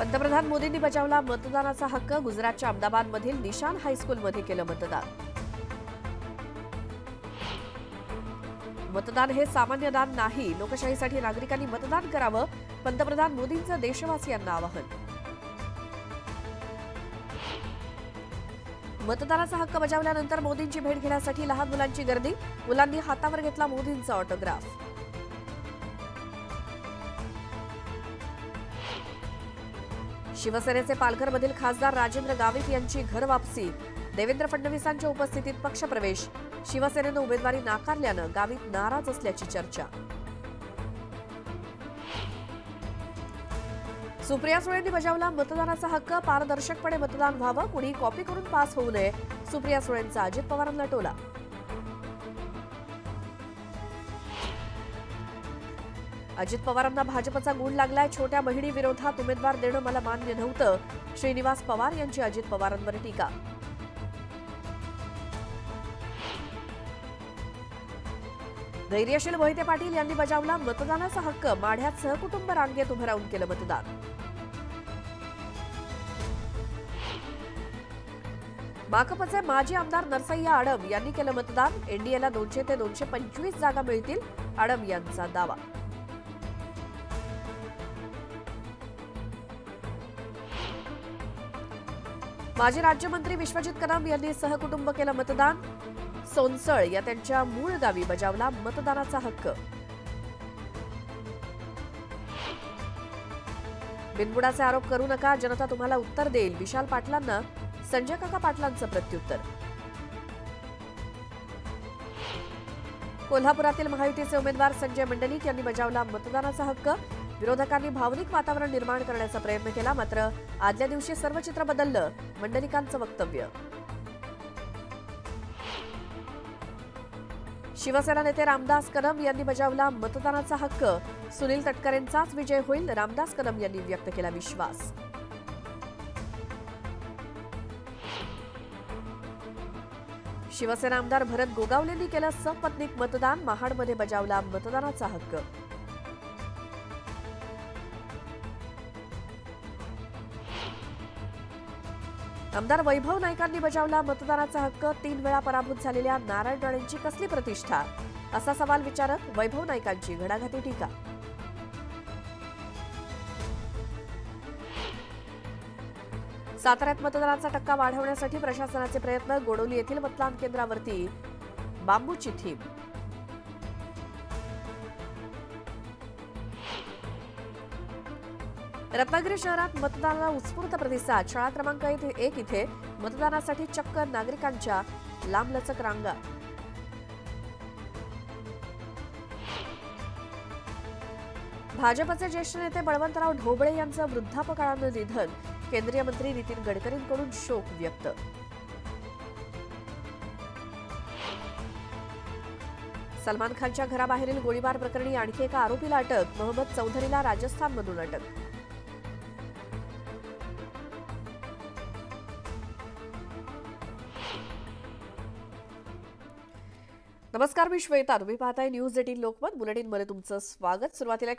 पंतप्रधान मोदींनी बजावला मतदानाचा हक्क. गुजरातच्या अहमदाबादमधील निशान हायस्कूलमध्ये केलं मतदान. मतदान हे सामान्य दान नाही. लोकशाहीसाठी नागरिकांनी मतदान करावं. पंतप्रधान मोदींचं देशवासियांना आवाहन. मतदानाचा हक्क बजावल्यानंतर मोदींची भेट घेण्यासाठी लहान मुलांची गर्दी. मुलांनी हातावर घेतला मोदींचा ऑटोग्राफ. शिवसेनेचे पालघरमधील खासदार राजेंद्र गावित यांची घर वापसी. देवेंद्र फडणवीसांच्या उपस्थितीत पक्षप्रवेश. शिवसेनेनं उमेदवारी नाकारल्यानं गावित नाराज असल्याची चर्चा. सुप्रिया सुळेंनी बजावला मतदानाचा हक्क पारदर्शकपणे मतदान व्हावं कुणी कॉपी करून पास होऊ नये. सुप्रिया सुळेंचा अजित पवारांना टोला. अजित पवारांना भाजपचा गुण लागलाय. छोट्या बहिणीविरोधात उमेदवार देणं मला मान्य नव्हतं. श्रीनिवास पवार यांची अजित पवारांवर टीका. धैर्यशील मोहिते पाटील यांनी बजावला मतदानाचा हक्क. माढ्यात सहकुटुंब रांगेत उभं राहून केलं मतदान. माकपचे माजी आमदार नरसय्या आडम यांनी केलं मतदान. एनडीएला दोनशे ते दोनशे पंचवीस जागा मिळतील आडम यांचा दावा. माजी राज्यमंत्री विश्वजित कदम यांनी सहकुटुंब केलं मतदान. सोनसळ या त्यांच्या मूळ गावी बजावला मतदानाचा हक्क. बिनबुडाचे आरोप करू नका जनता तुम्हाला उत्तर देईल. विशाल पाटलांना संजय काका पाटलांचं प्रत्युत्तर. कोल्हापुरातील महायुतीचे उमेदवार संजय मंडलिक यांनी बजावला मतदानाचा हक्क. विरोधकांनी भावनिक वातावरण निर्माण करण्याचा प्रयत्न केला मात्र आदल्या दिवशी सर्व चित्र बदललं मंडलिकांचं वक्तव्य. शिवसेना नेते रामदास कदम यांनी बजावला मतदानाचा हक्क. सुनील तटकरेंचाच विजय होईल रामदास कदम यांनी व्यक्त केला विश्वास. शिवसेना आमदार भरत गोगावलेंनी केलं सपत्नीक मतदान महाडमध्ये बजावला मतदानाचा हक्क. आमदार वैभव नाईकांनी बजावला. मतदानाचा हक्क तीन वेळा पराभूत झालेल्या नारायण राणेंची कसली प्रतिष्ठा? असा सवाल विचारत वैभव नाईकांची घडाघाती टीका. साताऱ्यात मतदानाचा टक्का वाढवण्यासाठी प्रशासनाचे प्रयत्न गोडोली येथील मतदान केंद्रावरती बांबूची थीम रत्नागिरी शहरात मतदानाला उत्स्फूर्त प्रतिसाद. शाळा क्रमांक एक इथे मतदानासाठी चक्क नागरिकांच्या लांबलचक रांगा. भाजपचे ज्येष्ठ नेते बळवंतराव ढोबळे यांचं वृद्धापकाळानं निधन. केंद्रीय मंत्री नितीन गडकरींकडून शोक व्यक्त. सलमान खानच्या घराबाहेरील गोळीबार प्रकरणी आणखी एका आरोपीला अटक. मोहम्मद चौधरीला राजस्थानमधून अटक. नमस्कार मी श्वेता. तुम्ही पाहताय न्यूज एटीन लोकमत. बुलेटिनमध्ये तुमचं स्वागत. सुरुवातीला एक